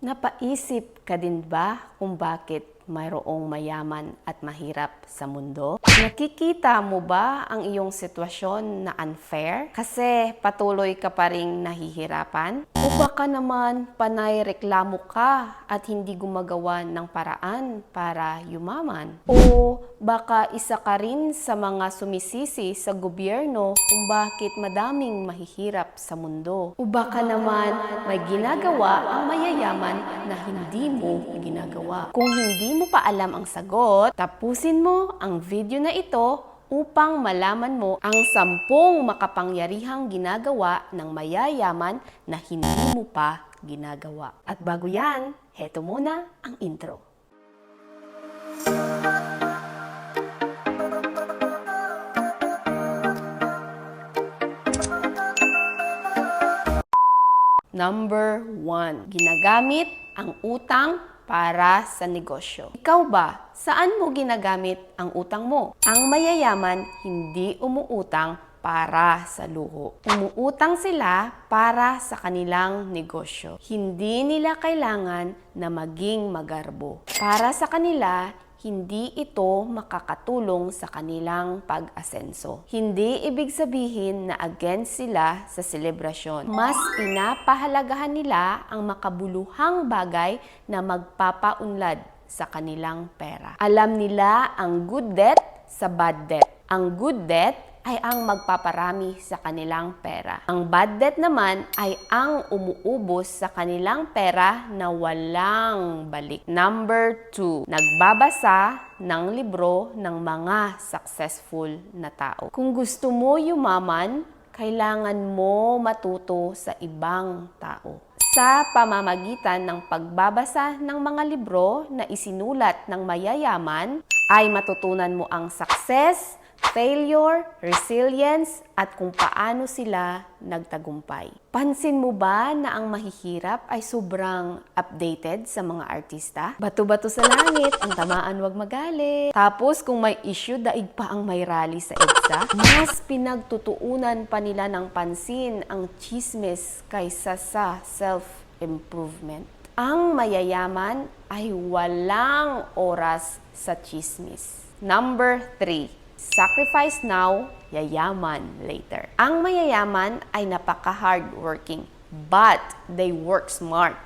Napaisip ka din ba kung bakit mayroong mayaman at mahirap sa mundo? Nakikita mo ba ang iyong sitwasyon na unfair? Kasi patuloy ka pa ring nahihirapan? O baka naman panay reklamo ka at hindi gumagawa ng paraan para yumaman? O baka isa ka rin sa mga sumisisi sa gobyerno kung bakit madaming mahihirap sa mundo? O baka naman may ginagawa ang mayayaman na hindi mo ginagawa? Kung hindi mo pa alam ang sagot, tapusin mo ang video na ito upang malaman mo ang sampung makapangyarihang ginagawa ng mayayaman na hindi mo pa ginagawa. At bago yan, heto muna ang intro. Number one, ginagamit ang utang para sa negosyo. Ikaw ba, saan mo ginagamit ang utang mo? Ang mayayaman hindi umuutang para sa luho. Umuutang sila para sa kanilang negosyo. Hindi nila kailangan na maging magarbo. Para sa kanila, hindi ito makakatulong sa kanilang pag-asenso. Hindi ibig sabihin na against sila sa selebrasyon. Mas pinapahalagahan nila ang makabuluhang bagay na magpapaunlad sa kanilang pera. Alam nila ang good debt sa bad debt. Ang good debt ay ang magpaparami sa kanilang pera. Ang bad debt naman ay ang umuubos sa kanilang pera na walang balik. Number two, nagbabasa ng libro ng mga successful na tao. Kung gusto mo yumaman, kailangan mo matuto sa ibang tao sa pamamagitan ng pagbabasa ng mga libro na isinulat ng mayayaman, ay matutunan mo ang success, failure, resilience, at kung paano sila nagtagumpay. Pansin mo ba na ang mahihirap ay sobrang updated sa mga artista? Bato-bato sa langit, ang tamaan wag magalit. Tapos kung may issue, daig pa ang may rally sa EDSA. Mas pinagtutuunan pa nila ng pansin ang chismis kaysa sa self-improvement. Ang mayayaman ay walang oras sa chismis. Number 3 Sacrifice now, yayaman later. Ang mayayaman ay napaka-hardworking, but they work smart,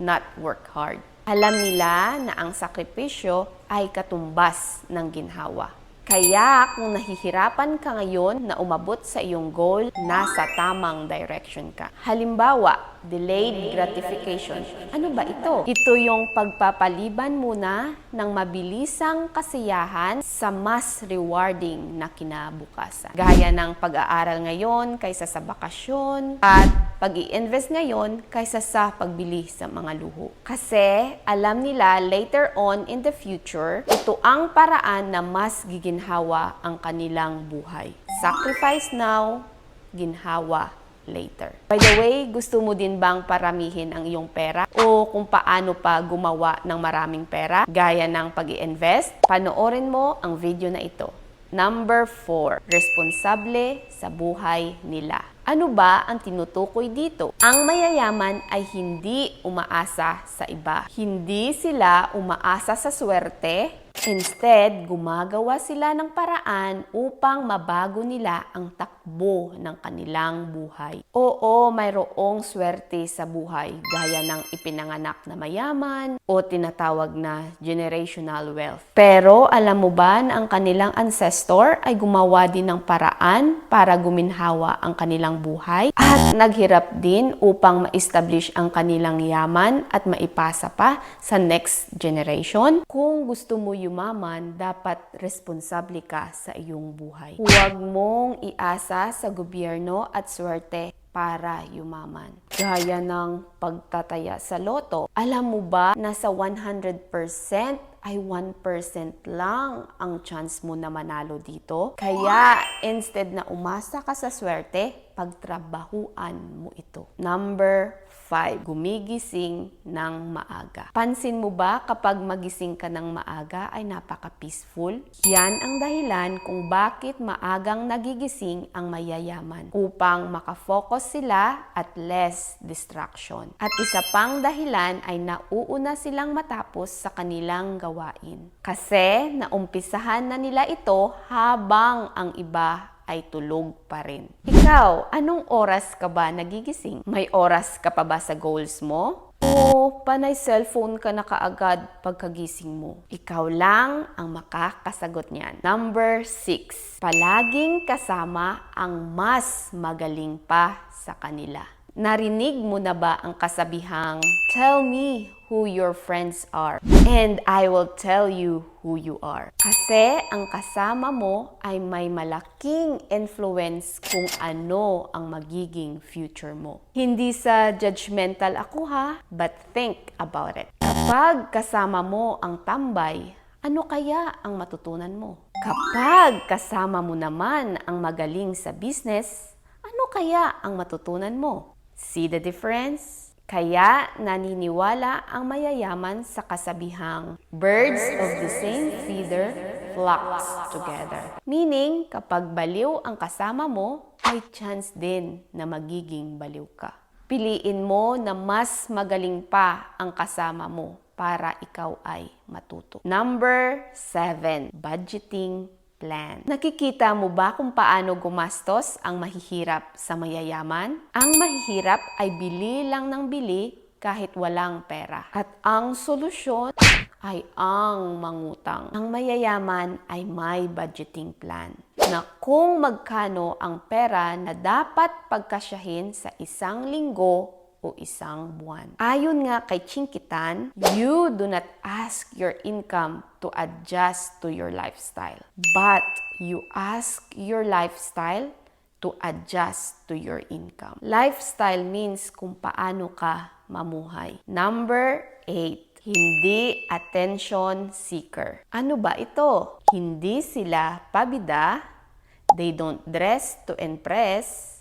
not work hard. Alam nila na ang sakripisyo ay katumbas ng ginhawa. Kaya kung nahihirapan ka ngayon na umabot sa iyong goal, nasa tamang direction ka. Halimbawa, delayed gratification. Ano ba ito? Ito yung pagpapaliban muna ng mabilisang kasiyahan sa mas rewarding na kinabukasan. Gaya ng pag-aaral ngayon kaysa sa bakasyon at pag invest ngayon kaysa sa pagbili sa mga luho. Kasi alam nila later on in the future, ito ang paraan na mas giginhawa ang kanilang buhay. Sacrifice now, ginhawa later. By the way, gusto mo din bang paramihin ang iyong pera? O kung paano pa gumawa ng maraming pera, gaya ng pag invest Panoorin mo ang video na ito. Number 4, responsable sa buhay nila. Ano ba ang tinutukoy dito? Ang mayayaman ay hindi umaasa sa iba. Hindi sila umaasa sa swerte. Instead, gumagawa sila ng paraan upang mabago nila ang takbo ng kanilang buhay. Oo, mayroong swerte sa buhay gaya ng ipinanganak na mayaman o tinatawag na generational wealth. Pero alam mo ba na ang kanilang ancestor ay gumawa din ng paraan para guminhawa ang kanilang buhay at naghirap din upang ma-establish ang kanilang yaman at maipasa pa sa next generation? Kung gusto mo yumaman, dapat responsable ka sa iyong buhay. Huwag mong iasa sa gobyerno at swerte para yumaman. Gaya ng pagtataya sa loto. Alam mo ba na sa 100% ay 1% lang ang chance mo na manalo dito? Kaya instead na umasa ka sa swerte, pagtrabahuan mo ito. Number 5. Gumigising ng maaga. Pansin mo ba kapag magising ka ng maaga ay napaka-peaceful? Yan ang dahilan kung bakit maagang nagigising ang mayayaman upang makafocus sila at less distraction. At isa pang dahilan ay nauuna silang matapos sa kanilang gawain. Kasi naumpisahan na nila ito habang ang iba ay tulog pa rin. Ikaw, anong oras ka ba nagigising? May oras ka pa ba sa goals mo? O panay cellphone ka na kaagad pagkagising mo? Ikaw lang ang makakasagot niyan. Number 6. Palaging kasama ang mas magaling pa sa kanila. Narinig mo na ba ang kasabihang, Tell me who your friends are, and I will tell you who you are. Kasi ang kasama mo ay may malaking influence kung ano ang magiging future mo. Hindi sa judgmental ako ha, but think about it. Kapag kasama mo ang tambay, ano kaya ang matutunan mo? Kapag kasama mo naman ang magaling sa business, ano kaya ang matutunan mo? See the difference? Kaya naniniwala ang mayayaman sa kasabihang birds of the same feather flocks together. Meaning, kapag baliw ang kasama mo, may chance din na magiging baliw ka. Piliin mo na mas magaling pa ang kasama mo para ikaw ay matuto. Number 7, budgeting plan. Nakikita mo ba kung paano gumastos ang mahihirap sa mayayaman? Ang mahihirap ay bili lang ng bili kahit walang pera. At ang solusyon ay ang mangutang. Ang mayayaman ay may budgeting plan na kung magkano ang pera na dapat pagkasyahin sa isang linggo o isang buwan. Ayon nga kay Chinkitan, you do not ask your income to adjust to your lifestyle, but you ask your lifestyle to adjust to your income. Lifestyle means kung paano ka mamuhay. Number 8. Hindi attention seeker. Ano ba ito? Hindi sila pabida, they don't dress to impress,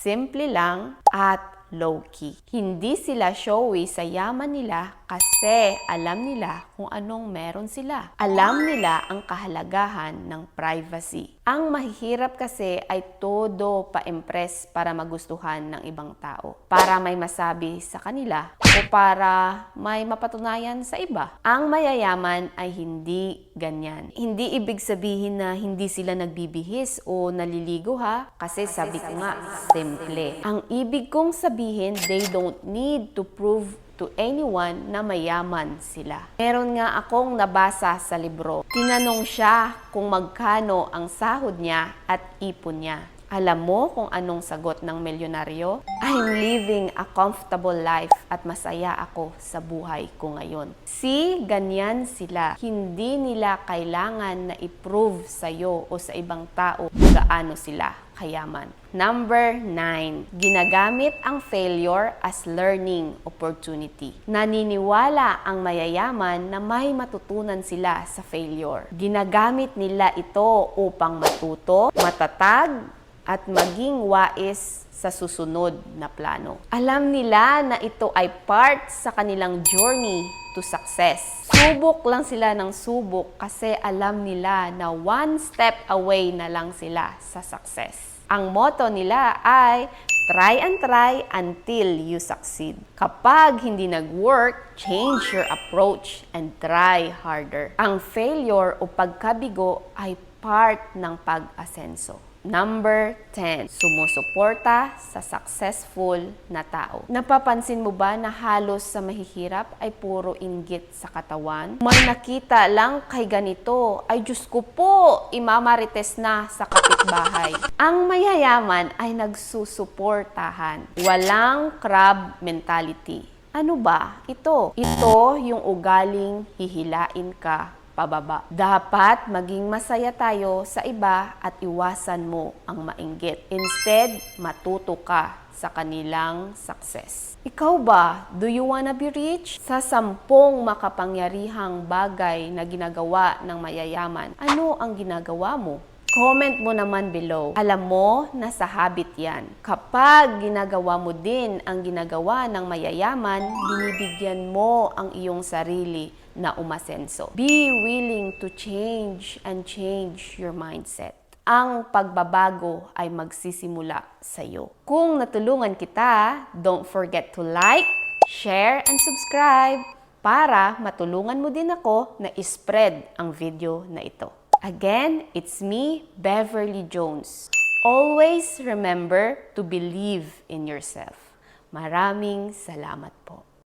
simple lang, at low-key. Hindi sila showy sa yaman nila kasi alam nila kung anong meron sila. Alam nila ang kahalagahan ng privacy. Ang mahihirap kasi ay todo pa-impress para magustuhan ng ibang tao. Para may masabi sa kanila o para may mapatunayan sa iba. Ang mayayaman ay hindi ganyan. Hindi ibig sabihin na hindi sila nagbibihis o naliligo ha. Kasi sabi ko nga, simple. Ang ibig kong sabihin, they don't need to prove to anyone na mayaman sila. Meron nga akong nabasa sa libro. Tinanong siya kung magkano ang sahod niya at ipon niya. Alam mo kung anong sagot ng milyonaryo? I'm living a comfortable life at masaya ako sa buhay ko ngayon. See, ganyan sila. Hindi nila kailangan na i-prove sa'yo o sa ibang tao gaano sila kayaman. Number 9. Ginagamit ang failure as learning opportunity. Naniniwala ang mayayaman na may matutunan sila sa failure. Ginagamit nila ito upang matuto, matatag, at maging wais sa susunod na plano. Alam nila na ito ay part sa kanilang journey to success. Subok lang sila ng subok kasi alam nila na one step away na lang sila sa success. Ang motto nila ay try and try until you succeed. Kapag hindi nag-work, change your approach and try harder. Ang failure o pagkabigo ay part ng pag-asenso. Number 10, sumusuporta sa successful na tao. Napapansin mo ba na halos sa mahihirap ay puro inggit sa katawan? May nakita lang kay ganito, ay Diyos ko po, imamarites na sa kapitbahay. Ang mayayaman ay nagsusuportahan. Walang crab mentality. Ano ba ito? Ito yung ugaling hihilain ka pababa. Dapat maging masaya tayo sa iba at iwasan mo ang mainggit. Instead, matuto ka sa kanilang success. Ikaw ba, do you wanna be rich? Sa sampung makapangyarihang bagay na ginagawa ng mayayaman, ano ang ginagawa mo? Comment mo naman below. Alam mo na sa habit yan. Kapag ginagawa mo din ang ginagawa ng mayayaman, binibigyan mo ang iyong sarili na umasenso. Be willing to change and change your mindset ang pagbabago ay magsisimula sa iyo. Kung natulungan kita, don't forget to like, share, and subscribe para matulungan mo din ako na ispread ang video na ito. Again, it's me, Beverly Jones. Always remember to believe in yourself. Maraming salamat po.